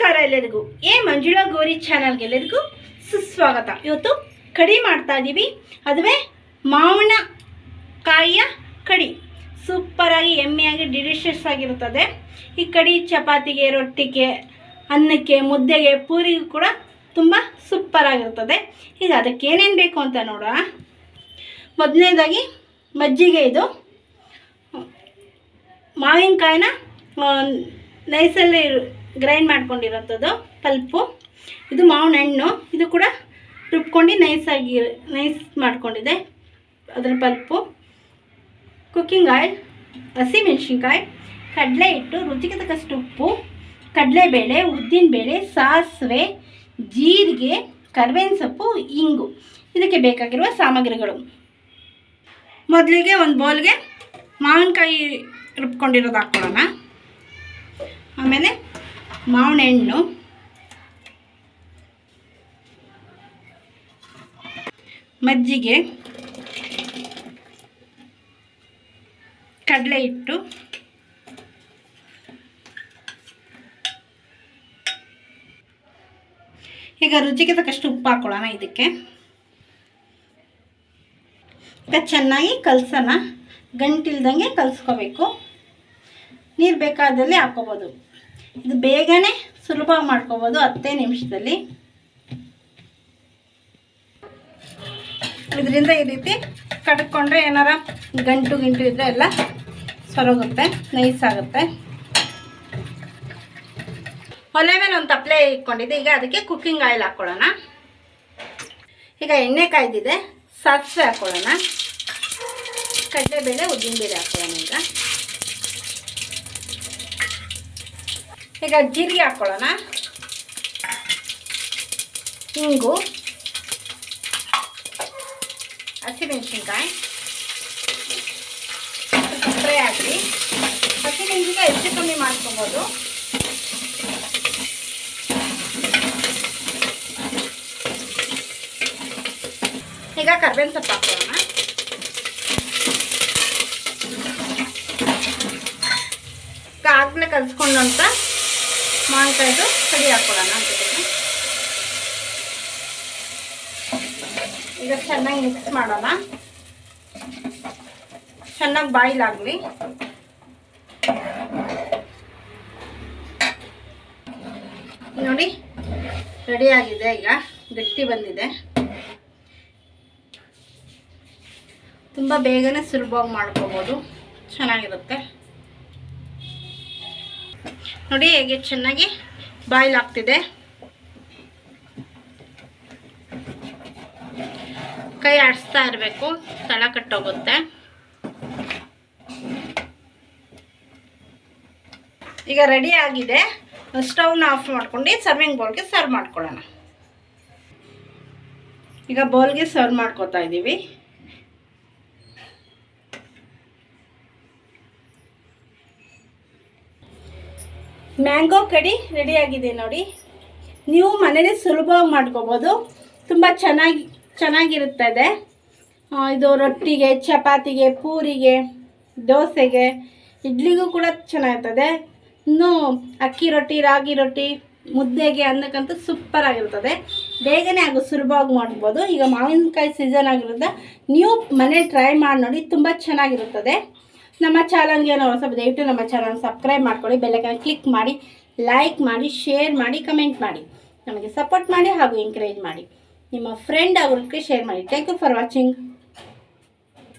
ನಮಸ್ಕಾರ ಎಲ್ಲರಿಗೂ. ಏ ಮಂಜುಳಾ ಗೌರಿ ಚಾನಲ್ಗೆ ಎಲ್ಲರಿಗೂ ಸುಸ್ವಾಗತ. ಇವತ್ತು ಕಡಿ ಮಾಡ್ತಾ ಇದ್ದೀವಿ ಅದುವೇ ಮಾವಿನ ಕಾಯಿಯ ಕಡಿ. ಸೂಪರಾಗಿ ಎಮ್ಮೆಯಾಗಿ ಡಿಲಿಷಿಯಸ್ ಆಗಿರುತ್ತದೆ. ಈ ಕಡಿ ಚಪಾತಿಗೆ, ರೊಟ್ಟಿಗೆ, ಅನ್ನಕ್ಕೆ, ಮುದ್ದೆಗೆ, ಪೂರಿಗೂ ಕೂಡ ತುಂಬ ಸೂಪರಾಗಿರುತ್ತದೆ ಈಗ ಅದಕ್ಕೆ ಏನೇನು ಬೇಕು ಅಂತ ನೋಡೋಣ. ಮೊದಲನೇದಾಗಿ ಮಜ್ಜಿಗೆ ಇದು. ಮಾವಿನಕಾಯಿನ ನೈಸಲ್ಲಿ ಗ್ರೈಂಡ್ ಮಾಡ್ಕೊಂಡಿರೋಂಥದ್ದು ಪಲ್ಪು, ಇದು ಮಾವಿನ ಹಣ್ಣು ಇದು ಕೂಡ ರುಬ್ಕೊಂಡು ನೈಸಾಗಿ, ನೈಸ್ ಮಾಡ್ಕೊಂಡಿದೆ ಅದರ ಪಲ್ಪು. ಕುಕ್ಕಿಂಗ್ ಆಯಿಲ್ ಹಸಿಮೆಣ್ಸಿನ್ಕಾಯಿ ಕಡಲೆ ಹಿಟ್ಟು, ರುಚಿಗೆ ತಕ್ಕಷ್ಟು ಉಪ್ಪು, ಕಡಲೆಬೇಳೆ, ಉದ್ದಿನಬೇಳೆ, ಸಾಸಿವೆ, ಜೀರಿಗೆ, ಕರ್ಬೇವಿನ ಸೊಪ್ಪು, ಇಂಗು. ಇದಕ್ಕೆ ಬೇಕಾಗಿರುವ ಸಾಮಗ್ರಿಗಳು. ಮೊದಲಿಗೆ ಒಂದು ಬೌಲ್ಗೆ ಮಾವಿನಕಾಯಿ ರುಬ್ಕೊಂಡಿರೋದು ಹಾಕ್ಕೊಳ್ಳೋಣ. ಆಮೇಲೆ ಮಾವಿನ ಹಣ್ಣು ಮಜ್ಜಿಗೆ. ಕಡಲೆ ಹಿಟ್ಟು. ಈಗ ರುಚಿಗೆ ತಕ್ಕಷ್ಟು ಉಪ್ಪು ಹಾಕೊಳ್ಳೋಣ ಇದಕ್ಕೆ. ಈಗ ಚೆನ್ನಾಗಿ ಕಲಸೋಣ. ಗಂಟಿಲ್ದಂಗೆ ಕಲಸ್ಕೋಬೇಕು. ನೀರು ಬೇಕಾದಲ್ಲಿ ಹಾಕೋಬೋದು ಇದು ಬೇಗನೆ ಸುಲಭ ಮಾಡ್ಕೋಬೋದು ಹತ್ತೇ ನಿಮಿಷದಲ್ಲಿ. ಇದರಿಂದ ಈ ರೀತಿ ಕಟ್ಕೊಂಡ್ರೆ ಏನಾರ ಗಂಟು ಗಿಂಟು ಇದ್ರೆ ಎಲ್ಲ ಸೊರಗುತ್ತೆ ನೈಸ್ ಆಗುತ್ತೆ. ಒಲೆ ಮೇಲೆ ಒಂದು ತಪ್ಪಲೆ ಇಟ್ಕೊಂಡಿದ್ದೆ. ಈಗ ಅದಕ್ಕೆ ಕುಕ್ಕಿಂಗ್ ಆಯಿಲ್ ಹಾಕ್ಕೊಳ್ಳೋಣ ಈಗ ಎಣ್ಣೆ ಕಾಯ್ದಿದೆ, ಸಾಸಿವೆ ಹಾಕ್ಕೊಳ್ಳೋಣ ಕಡಲೆಬೇಳೆ, ಉದ್ದಿನಬೇಳೆ ಹಾಕ್ಕೊಳ್ಳೋಣ ಈಗ. ಈಗ ಜೀರಿಗೆ ಹಾಕ್ಕೊಳ್ಳೋಣ ಹಿಂಗು. ಹಸಿಮೆಣಸಿನ್ಕಾಯಿ. ಫ್ರೈ ಹಾಕಿ. ಹಸಿಮೆಣಸಿನ್ಕಾಯಿ ಹೆಚ್ಚು ಕಮ್ಮಿ ಮಾಡ್ಕೊಬೋದು. ಈಗ ಕರ್ಬೇವಿನ ಸೊಪ್ಪು ಹಾಕೋಣ ಈಗ ಆಗಲೇ ಮಾವಿನಕಾಯ್ದು ಕಡಿ ಹಾಕ್ಕೊಳ್ಳೋಣ ಅಂತ ಈಗ ಚೆನ್ನಾಗಿ ಮಿಕ್ಸ್ ಮಾಡೋಣ. ಚೆನ್ನಾಗಿ ಬಾಯಿಲಾಗಲಿ ನೋಡಿ ರೆಡಿ ಆಗಿದೆ ಈಗ. ಗಟ್ಟಿ ಬಂದಿದೆ. ತುಂಬ ಬೇಗನೆ ಸುಲಭವಾಗಿ ಮಾಡ್ಕೋಬೋದು. ಚೆನ್ನಾಗಿರುತ್ತೆ. ನೋಡಿ ಹೇಗೆ ಚೆನ್ನಾಗಿ ಬಾಯ್ಲ್ ಆಗ್ತಿದೆ. ಕೈ ಆಡಿಸ್ತಾ ಇರಬೇಕು, ತಳ ಕಟ್ಟೋಗುತ್ತೆ. ಈಗ ರೆಡಿ ಆಗಿದೆ. ಸ್ಟವ್ನ ಆಫ್ ಮಾಡ್ಕೊಂಡು ಸರ್ವಿಂಗ್ ಬೌಲ್ಗೆ ಸರ್ವ್ ಮಾಡ್ಕೊಳ್ಳೋಣ. ಈಗ ಬೌಲ್ಗೆ ಸರ್ವ್ ಮಾಡ್ಕೋತಾ ಇದ್ದೀವಿ ಮ್ಯಾಂಗೋ ಕಡಿ ರೆಡಿಯಾಗಿದೆ ನೋಡಿ. ನೀವು ಮನೇಲಿ ಸುಲಭವಾಗಿ ಮಾಡ್ಕೋಬೋದು. ತುಂಬ ಚೆನ್ನಾಗಿ ಚೆನ್ನಾಗಿರುತ್ತದೆ ಇದು ರೊಟ್ಟಿಗೆ, ಚಪಾತಿಗೆ, ಪೂರಿಗೆ, ದೋಸೆಗೆ, ಇಡ್ಲಿಗೂ ಕೂಡ ಚೆನ್ನಾಗಿರ್ತದೆ. ಇನ್ನು ಅಕ್ಕಿ ರೊಟ್ಟಿ, ರಾಗಿ ರೊಟ್ಟಿ, ಮುದ್ದೆಗೆ ಅನ್ನಕ್ಕಂತೂ ಸೂಪರ್ ಆಗಿರ್ತದೆ. ಬೇಗನೆ ಹಾಗೂ ಸುಲಭವಾಗಿ ಮಾಡ್ಬೋದು. ಈಗ ಮಾವಿನಕಾಯಿ ಸೀಸನ್ ಆಗಿರೋದ್ರಿಂದ ನೀವು ಮನೆ ಟ್ರೈ ಮಾಡಿ ನೋಡಿ, ತುಂಬ ಚೆನ್ನಾಗಿರುತ್ತದೆ. ನಮ್ಮ ಚಾನಲ್ಗೆ ನಾವು ಸ್ವಲ್ಪ ದಯವಿಟ್ಟು ನಮ್ಮ ಚಾನಲ್ ಸಬ್ಸ್ಕ್ರೈಬ್ ಮಾಡ್ಕೊಳ್ಳಿ ಬೆಲ್ಲೈಕನ್ ಕ್ಲಿಕ್ ಮಾಡಿ ಲೈಕ್ ಮಾಡಿ ಶೇರ್ ಮಾಡಿ ಕಮೆಂಟ್ ಮಾಡಿ. ನಮಗೆ ಸಪೋರ್ಟ್ ಮಾಡಿ ಹಾಗೂ ಎಂಕರೇಜ್ ಮಾಡಿ. ನಿಮ್ಮ ಫ್ರೆಂಡ್ ಅವ್ರಿಗೆ ಶೇರ್ ಮಾಡಿ. Thank you for watching